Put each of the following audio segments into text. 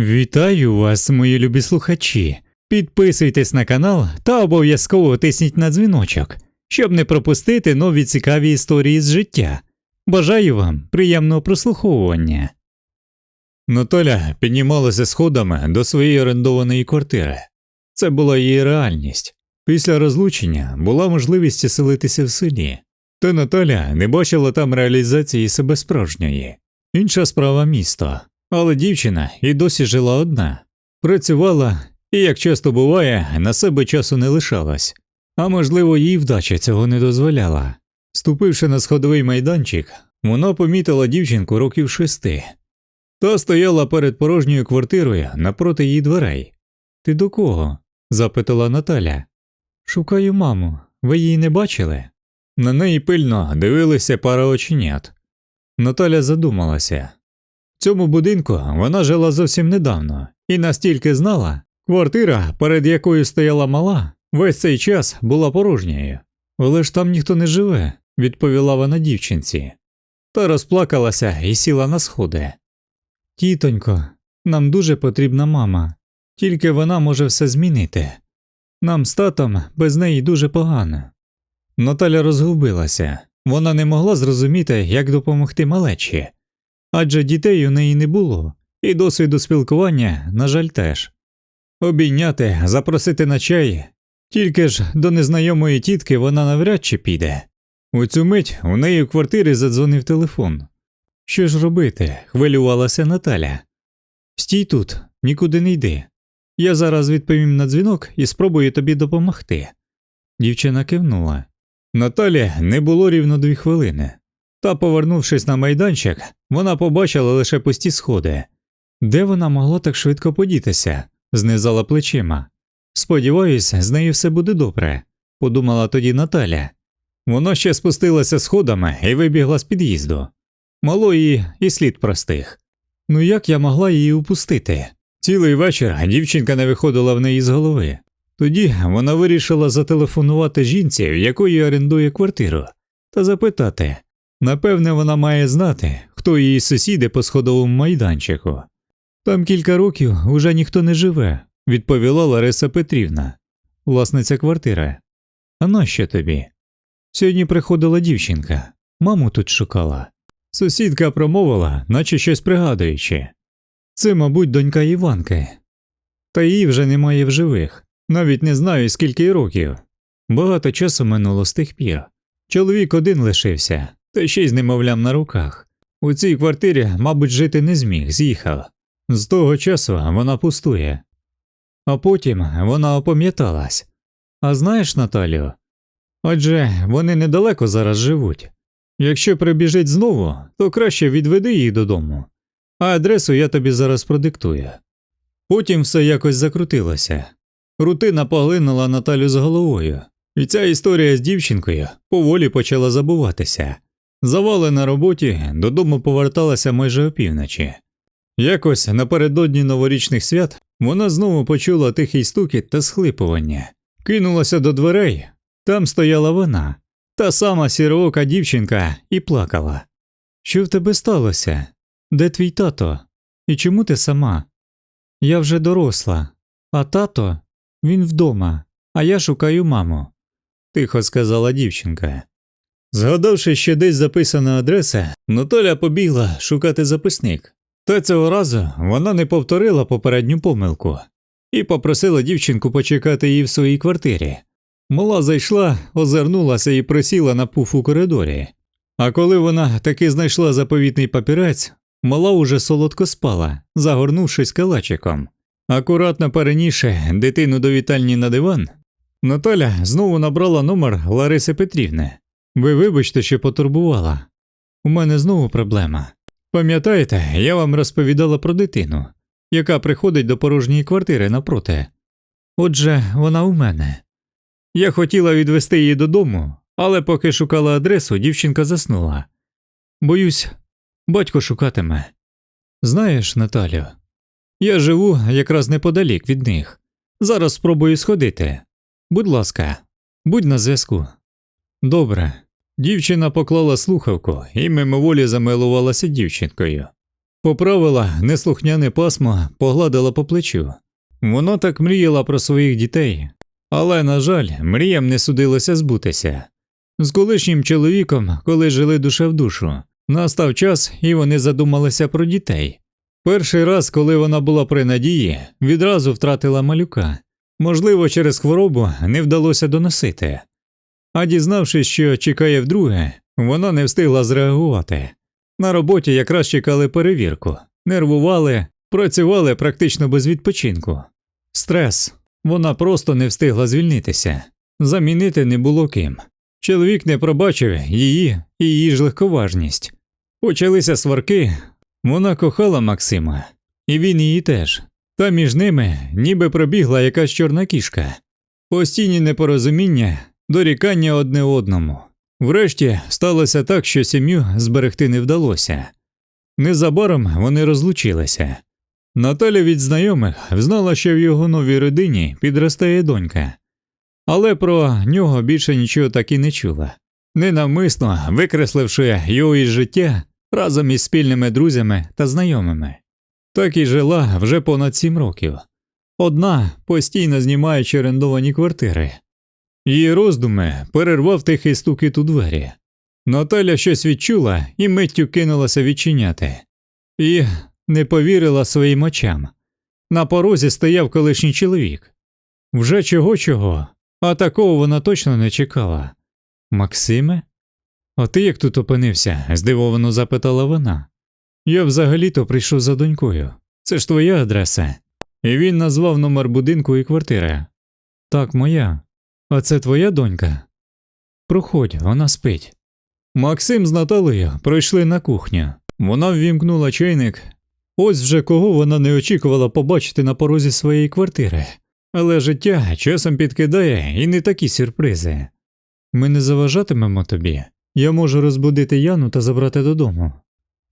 Вітаю вас, мої любі слухачі. Підписуйтесь на канал та обов'язково тисніть на дзвіночок, щоб не пропустити нові цікаві історії з життя. Бажаю вам приємного прослуховування. Наталя піднімалася сходами до своєї орендованої квартири. Це була її реальність. Після розлучення була можливість селитися в селі, та Наталя не бачила там реалізації себе справжньої. Інша справа місто. Але дівчина і досі жила одна, працювала і, як часто буває, на себе часу не лишалась, а можливо, їй вдача цього не дозволяла. Ступивши на сходовий майданчик, вона помітила дівчинку років шести. Та стояла перед порожньою квартирою напроти її дверей. Ти до кого? запитала Наталя. Шукаю маму. Ви її не бачили? На неї пильно дивилися пара оченят. Наталя задумалася. Цьому будинку вона жила зовсім недавно і настільки знала, квартира, перед якою стояла мала, весь цей час була порожньою. Але ж там ніхто не живе, відповіла вона дівчинці. Та розплакалася і сіла на сходи. Тітонько, нам дуже потрібна мама, тільки вона може все змінити. Нам з татом без неї дуже погано. Наталя розгубилася, вона не могла зрозуміти, як допомогти малечі адже дітей у неї не було, і досвіду спілкування, на жаль, теж. Обійняти, запросити на чай, тільки ж до незнайомої тітки вона навряд чи піде. У цю мить у неї в квартирі задзвонив телефон. Що ж робити? хвилювалася Наталя. Стій тут, нікуди не йди. Я зараз відповім на дзвінок і спробую тобі допомогти. Дівчина кивнула. Наталі не було рівно дві хвилини. Та, повернувшись на майданчик, вона побачила лише пусті сходи. Де вона могла так швидко подітися? знизала плечима. Сподіваюсь, з нею все буде добре, подумала тоді Наталя. Вона ще спустилася сходами і вибігла з під'їзду. Малої і слід простих. Ну як я могла її упустити? Цілий вечір дівчинка не виходила в неї з голови. Тоді вона вирішила зателефонувати жінці, в якої орендує квартиру, та запитати, Напевне, вона має знати, хто її сусіди по сходовому майданчику. Там кілька років уже ніхто не живе, відповіла Лариса Петрівна, власниця квартири. А нащо тобі? Сьогодні приходила дівчинка, маму тут шукала. Сусідка промовила, наче щось пригадуючи. Це, мабуть, донька Іванки. Та її вже немає в живих, навіть не знаю, скільки років. Багато часу минуло з тих пір. Чоловік один лишився, та ще й з немовлям на руках. У цій квартирі, мабуть, жити не зміг, з'їхав. З того часу вона пустує. А потім вона опам'яталась. А знаєш, Наталю? Адже вони недалеко зараз живуть. Якщо прибіжить знову, то краще відведи її додому, а адресу я тобі зараз продиктую. Потім все якось закрутилося. Рутина поглинула Наталю з головою, і ця історія з дівчинкою поволі почала забуватися. Завали на роботі додому поверталася майже опівночі. Якось напередодні новорічних свят вона знову почула тихий стукіт та схлипування, кинулася до дверей, там стояла вона, та сама сіроока дівчинка, і плакала. Що в тебе сталося? Де твій тато? І чому ти сама? Я вже доросла, а тато він вдома, а я шукаю маму, тихо сказала дівчинка. Згадавши, що десь записана адреса, Наталя побігла шукати записник. Та цього разу вона не повторила попередню помилку і попросила дівчинку почекати її в своїй квартирі. Мала зайшла, озирнулася і присіла на пуф у коридорі. А коли вона таки знайшла заповітний папірець, мала уже солодко спала, загорнувшись калачиком. Акуратно перенісши дитину до вітальні на диван, Наталя знову набрала номер Лариси Петрівни. Ви вибачте, що потурбувала. У мене знову проблема. Пам'ятаєте, я вам розповідала про дитину, яка приходить до порожньої квартири напроти. Отже, вона у мене. Я хотіла відвести її додому, але поки шукала адресу, дівчинка заснула. Боюсь, батько шукатиме. Знаєш, Наталю, я живу якраз неподалік від них. Зараз спробую сходити. Будь ласка, будь на зв'язку. Добре. Дівчина поклала слухавку і мимоволі замилувалася дівчинкою. Поправила неслухняне пасмо, погладила по плечу. Вона так мріяла про своїх дітей, але, на жаль, мріям не судилося збутися. З колишнім чоловіком, коли жили душа в душу, настав час і вони задумалися про дітей. Перший раз, коли вона була при надії, відразу втратила малюка. Можливо, через хворобу не вдалося доносити. А дізнавшись, що чекає вдруге, вона не встигла зреагувати. На роботі якраз чекали перевірку, нервували, працювали практично без відпочинку. Стрес. Вона просто не встигла звільнитися, замінити не було ким. Чоловік не пробачив її і її ж легковажність. Почалися сварки, вона кохала Максима, і він її теж. Та між ними ніби пробігла якась чорна кішка. Постійні непорозуміння, дорікання одне одному. Врешті сталося так, що сім'ю зберегти не вдалося. Незабаром вони розлучилися. Наталя від знайомих знала, що в його новій родині підростає донька, але про нього більше нічого так і не чула. Ненавмисно викресливши його із життя разом із спільними друзями та знайомими. Так і жила вже понад сім років. Одна постійно знімаючи орендовані квартири. Її роздуми перервав тихий стукіт у двері. Наталя щось відчула і миттю кинулася відчиняти. І не повірила своїм очам. На порозі стояв колишній чоловік. Вже чого чого, а такого вона точно не чекала. Максиме? А ти як тут опинився? здивовано запитала вона. Я взагалі-то прийшов за донькою. Це ж твоя адреса. І він назвав номер будинку і квартири. Так, моя. А це твоя донька? Проходь, вона спить. Максим з Наталею пройшли на кухню. Вона ввімкнула чайник. Ось вже кого вона не очікувала побачити на порозі своєї квартири. Але життя часом підкидає і не такі сюрпризи. Ми не заважатимемо тобі. Я можу розбудити Яну та забрати додому.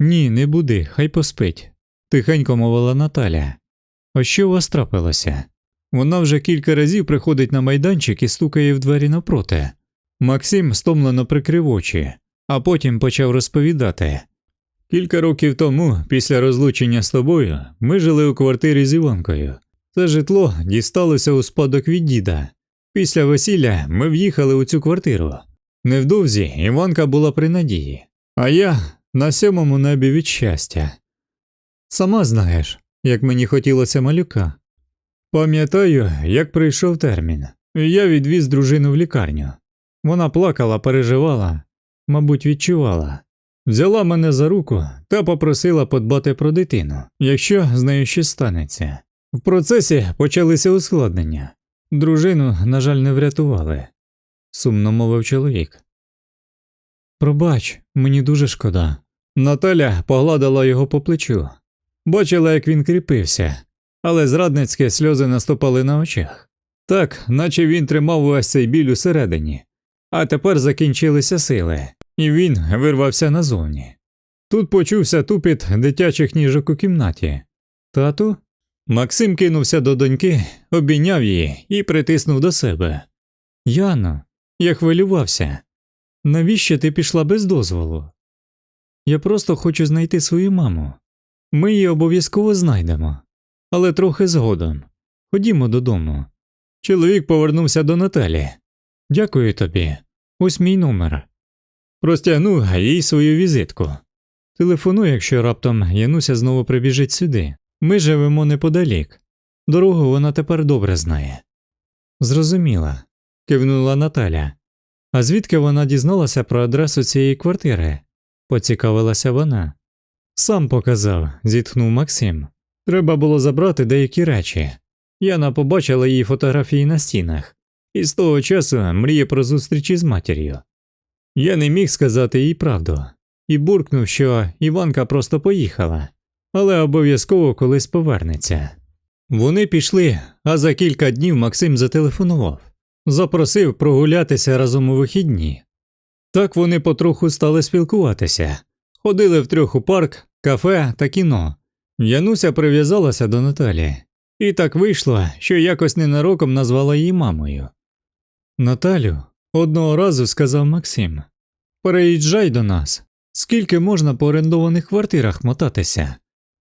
Ні, не буди, хай поспить, тихенько мовила Наталя. А що у вас трапилося? Вона вже кілька разів приходить на майданчик і стукає в двері напроти. Максим стомлено прикрив очі, а потім почав розповідати. Кілька років тому, після розлучення з тобою, ми жили у квартирі з Іванкою. Це житло дісталося у спадок від діда. Після весілля ми в'їхали у цю квартиру. Невдовзі Іванка була при надії, а я на сьомому небі від щастя. Сама знаєш, як мені хотілося малюка. Пам'ятаю, як прийшов термін. Я відвіз дружину в лікарню. Вона плакала, переживала, мабуть, відчувала. Взяла мене за руку та попросила подбати про дитину, якщо з нею щось станеться. В процесі почалися ускладнення. Дружину, на жаль, не врятували, сумно мовив чоловік. Пробач, мені дуже шкода. Наталя погладила його по плечу. Бачила, як він кріпився, але зрадницькі сльози наступали на очах. Так, наче він тримав увесь цей біль усередині, а тепер закінчилися сили, і він вирвався назовні. Тут почувся тупіт дитячих ніжок у кімнаті. Тату? Максим кинувся до доньки, обійняв її і притиснув до себе. Яно, я хвилювався. Навіщо ти пішла без дозволу? Я просто хочу знайти свою маму. Ми її обов'язково знайдемо, але трохи згодом. Ходімо додому. Чоловік повернувся до Наталі. Дякую тобі. Ось мій номер. Простягнув їй свою візитку. Телефонуй, якщо раптом Януся знову прибіжить сюди. Ми живемо неподалік. Дорогу вона тепер добре знає. Зрозуміла, кивнула Наталя. А звідки вона дізналася про адресу цієї квартири? поцікавилася вона. Сам показав, зітхнув Максим. Треба було забрати деякі речі. Яна побачила її фотографії на стінах, і з того часу мріє про зустрічі з матір'ю. Я не міг сказати їй правду і буркнув, що Іванка просто поїхала, але обов'язково колись повернеться. Вони пішли, а за кілька днів Максим зателефонував, запросив прогулятися разом у вихідні. Так вони потроху стали спілкуватися, ходили втрьох у парк, кафе та кіно. Януся прив'язалася до Наталі, і так вийшло, що якось ненароком назвала її мамою. Наталю, одного разу сказав Максим, переїжджай до нас, скільки можна по орендованих квартирах мотатися.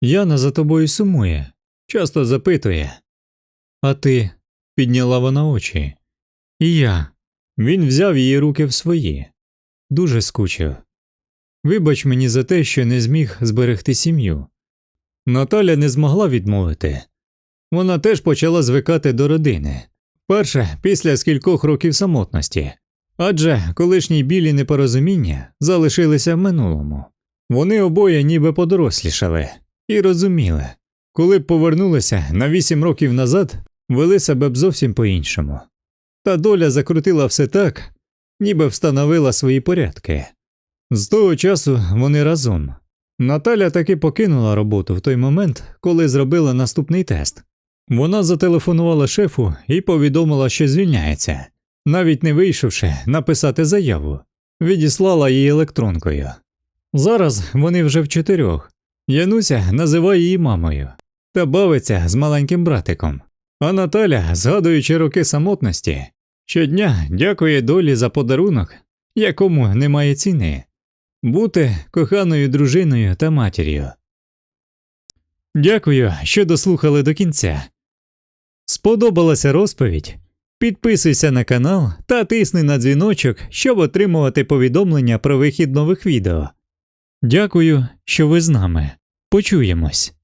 Яна за тобою сумує, часто запитує. А ти підняла вона очі. І я. Він взяв її руки в свої. Дуже скучив. Вибач мені за те, що не зміг зберегти сім'ю. Наталя не змогла відмовити. Вона теж почала звикати до родини. Перше після скількох років самотності. Адже колишні білі непорозуміння залишилися в минулому. Вони обоє ніби подорослішали і розуміли, коли б повернулися на вісім років назад, вели себе б зовсім по-іншому. Та доля закрутила все так, ніби встановила свої порядки. З того часу вони разом. Наталя таки покинула роботу в той момент, коли зробила наступний тест. Вона зателефонувала шефу і повідомила, що звільняється, навіть не вийшовши написати заяву, відіслала її електронкою. Зараз вони вже в чотирьох. Януся називає її мамою та бавиться з маленьким братиком. А Наталя, згадуючи роки самотності, щодня дякує долі за подарунок, якому немає ціни бути коханою дружиною та матір'ю. Дякую, що дослухали до кінця. Сподобалася розповідь? Підписуйся на канал та тисни на дзвіночок, щоб отримувати повідомлення про вихід нових відео. Дякую, що ви з нами. Почуємось.